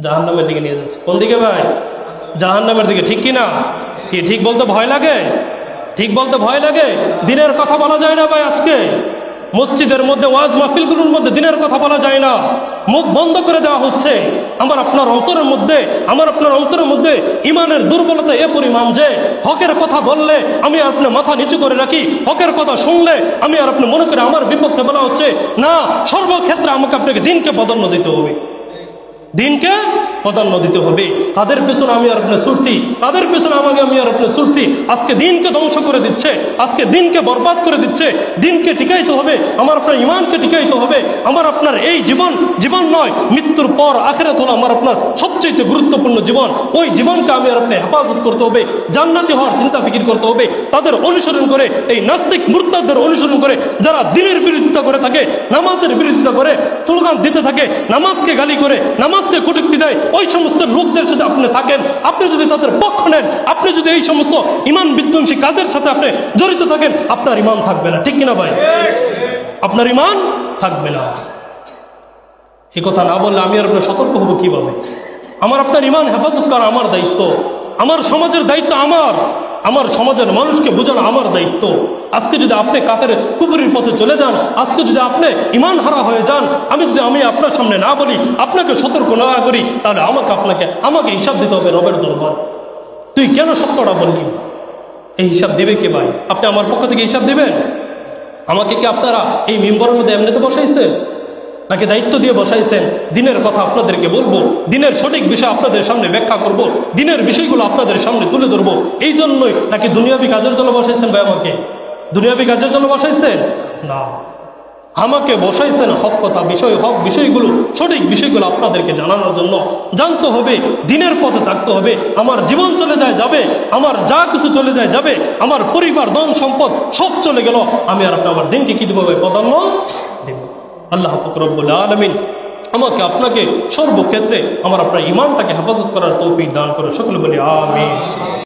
জাহান্নামের দিকে নিয়ে যাচ্ছে। কোন দিকে ভাই? জাহান্নামের দিকে। ঠিক কি না কি, ঠিক বলতে ভয় লাগে? ঠিক বলতে ভয় লাগে? দিনের কথা বলা যায় না ভাই আজকে। মসজিদের মধ্যে ওয়াজ মাহফিলগুলোর মধ্যে দিনের কথা বলা যায় না। মুখ বন্ধ করে দেওয়া হচ্ছে। আমার আপনার অন্তরের মধ্যে, আমার আপনার অন্তরের মধ্যে ইমানের দুর্বলতা এ পরিমাণ যে, হকের কথা বললে আমি আর আপনার মাথা নিচু করে রাখি, হকের কথা শুনলে আমি আর আপনি মনে করে আমার বিপক্ষে বলা হচ্ছে, না, সর্বক্ষেত্রে আমাকে আপনাকে দিনকে প্রাধান্য দিতে হবে। দিনকে প্রাধান্য দিতে হবে। তাদের পেছনে আমি আর আপনি ছুটছি? তাদের পেছনে আমাকে আমি আর আপনি ছুটছি? আজকে দিনকে ধ্বংস করে দিচ্ছে। আজকে দিনকে বরবাদ করে দিচ্ছে। দিনকে টিকাইতে হবে। আমার আপনার ইমানকে টিকাইতে হবে। আমার আপনার এই জীবন জীবন নয়, মৃত্যুর পর আখেরাত হলো আমার আপনার সবচেয়ে গুরুত্বপূর্ণ জীবন। ওই জীবনকে আমি আর আপনি হেফাজত করতে হবে। জান্নাতি হওয়ার চিন্তা ফিকির করতে হবে। তাদের অনুসরণ করে, এই নাস্তিক মুরতাদের অনুসরণ করে, যারা দিনের বিরোধিতা করে থাকে, নামাজের বিরোধিতা করে, স্লোগান দিতে থাকে, নামাজকে গালি করে, নামাজকে কটুক্তি দেয় ওই সমস্ত লোকদের সাথে আপনি থাকেন, আপনি যদি তাদের পক্ষ নেন, আপনি যদি এই সমস্ত ইমান বিধ্বংসী কাজের সাথে আপনি জড়িত থাকেন, আপনার ইমান থাকবে না। ঠিক কিনা ভাই? আপনার ইমান থাকবে না। এ কথা না বললে আমি আর আপনার সতর্ক হব কীভাবে? আমার আপনার ইমান হেফাজত করা আমার দায়িত্ব। আমার সমাজের দায়িত্ব আমার। আমার সমাজের মানুষকে বোঝানো আমার দায়িত্ব। আজকে যদি আপনি কাফের কুকুরের পথে চলে যান, আজকে যদি আপনি ইমান হারা হয়ে যান, আমি যদি আমি আপনার সামনে না বলি, আপনাকে সতর্ক না করি, তাহলে আমাকে আপনাকে, আমাকে হিসাব দিতে হবে রবের দরবার। তুই কেন সত্যটা বললি এই হিসাব দেবে কে ভাই? আপনি আমার পক্ষ থেকে হিসাব দেবেন? আমাকে কি আপনারা এই মেম্বরের মধ্যে এমনিতে বসাইছেন? নাকি দায়িত্ব দিয়ে বসাইছেন? দিনের কথা আপনাদেরকে বলব, দিনের সঠিক বিষয় আপনাদের সামনে ব্যাখ্যা করব, দিনের বিষয়গুলো আপনাদের সামনে তুলে ধরবো। এই জন্যই নাকি দুনিয়াবি কাজের জন্য বসাইছেন ভাই আমাকে? দুনিয়াবি কাজের জন্য বসাইছেন? না। আমাকে বসাইছেন হক কথা, বিষয় হক, বিষয়গুলো, সঠিক বিষয়গুলো আপনাদেরকে জানানোর জন্য। জানতে হবে, দিনের পথে থাকতে হবে। আমার জীবন চলে যায়, যাবে। আমার যা কিছু চলে যায়, যাবে। আমার পরিবার, ধন সম্পদ সব চলে গেল। আমি আর আপনি আমার দিনকে কি দেবো প্রাধান্য দেব। আল্লাহ ফকরবুল আলমিন আমাকে আপনাকে সর্বক্ষেত্রে আমার আপনার ইমানটাকে হেফাজত করার তৌফিক দান করে সকলে বলি আমিন।